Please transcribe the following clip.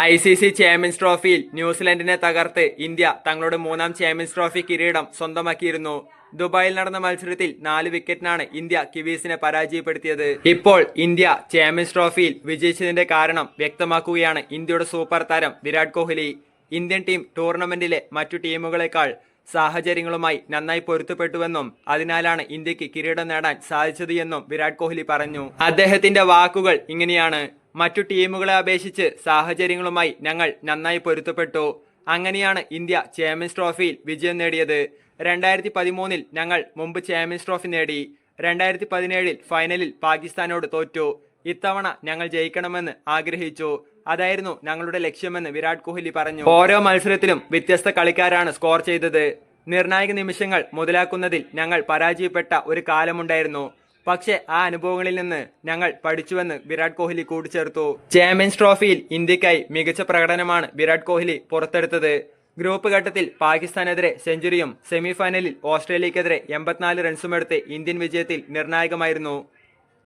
I C C champions ട്രോഫിയിൽ ന്യൂസിലൻഡിനെ തകർത്ത് India തങ്ങളുടെ മൂന്നാം ചാമ്പ്യൻസ് ട്രോഫി കിരീടം സ്വന്തമാക്കിയിരുന്നു. ദുബായിൽ നടന്ന മത്സരത്തിൽ നാല് വിക്കറ്റിനാണ് ഇന്ത്യ കിവീസിനെ പരാജയപ്പെടുത്തിയത്. ഇപ്പോൾ ഇന്ത്യ ചാമ്പ്യൻസ് ട്രോഫിയിൽ വിജയിച്ചതിന്റെ കാരണം വ്യക്തമാക്കുകയാണ് ഇന്ത്യയുടെ സൂപ്പർ താരം വിരാട് കോഹ്ലി. ഇന്ത്യൻ ടീം ടൂർണമെന്റിലെ മറ്റു ടീമുകളെക്കാൾ സാഹചര്യങ്ങളുമായി നന്നായി പൊരുത്തപ്പെട്ടുവെന്നും അതിനാലാണ് ഇന്ത്യയ്ക്ക് കിരീടം നേടാൻ സാധിച്ചത് എന്നും വിരാട് കോഹ്ലി പറഞ്ഞു. അദ്ദേഹത്തിന്റെ വാക്കുകൾ ഇങ്ങനെയാണ്. മറ്റു ടീമുകളെ അപേക്ഷിച്ച് സാഹചര്യങ്ങളുമായി ഞങ്ങൾ നന്നായി പൊരുത്തപ്പെട്ടു. അങ്ങനെയാണ് ഇന്ത്യ ചാമ്പ്യൻസ് ട്രോഫിയിൽ വിജയം നേടിയത്. രണ്ടായിരത്തി പതിമൂന്നിൽ ഞങ്ങൾ മുമ്പ് ചാമ്പ്യൻസ് ട്രോഫി നേടി. രണ്ടായിരത്തി പതിനേഴിൽ ഫൈനലിൽ പാകിസ്ഥാനോട് തോറ്റു. ഇത്തവണ ഞങ്ങൾ ജയിക്കണമെന്ന് ആഗ്രഹിച്ചു. അതായിരുന്നു ഞങ്ങളുടെ ലക്ഷ്യമെന്ന് വിരാട് കോഹ്ലി പറഞ്ഞു. ഓരോ മത്സരത്തിലും വ്യത്യസ്ത കളിക്കാരാണ് സ്കോർ ചെയ്തത്. നിർണായക നിമിഷങ്ങൾ മുതലാക്കുന്നതിൽ ഞങ്ങൾ പരാജയപ്പെട്ട ഒരു കാലമുണ്ടായിരുന്നു. പക്ഷേ ആ അനുഭവങ്ങളിൽ നിന്ന് ഞങ്ങൾ പഠിച്ചുവെന്ന് വിരാട് കോഹ്ലി കൂട്ടിച്ചേർത്തു. ചാമ്പ്യൻസ് ട്രോഫിയിൽ ഇന്ത്യക്കായി മികച്ച പ്രകടനമാണ് വിരാട് കോഹ്ലി പുറത്തെടുത്തത്. ഗ്രൂപ്പ് ഘട്ടത്തിൽ പാകിസ്ഥാനെതിരെ സെഞ്ചുറിയും സെമിഫൈനലിൽ ഓസ്ട്രേലിയക്കെതിരെ എൺപത്തിനാല് റൺസുമെടുത്ത് ഇന്ത്യൻ വിജയത്തിൽ നിർണായകമായിരുന്നു.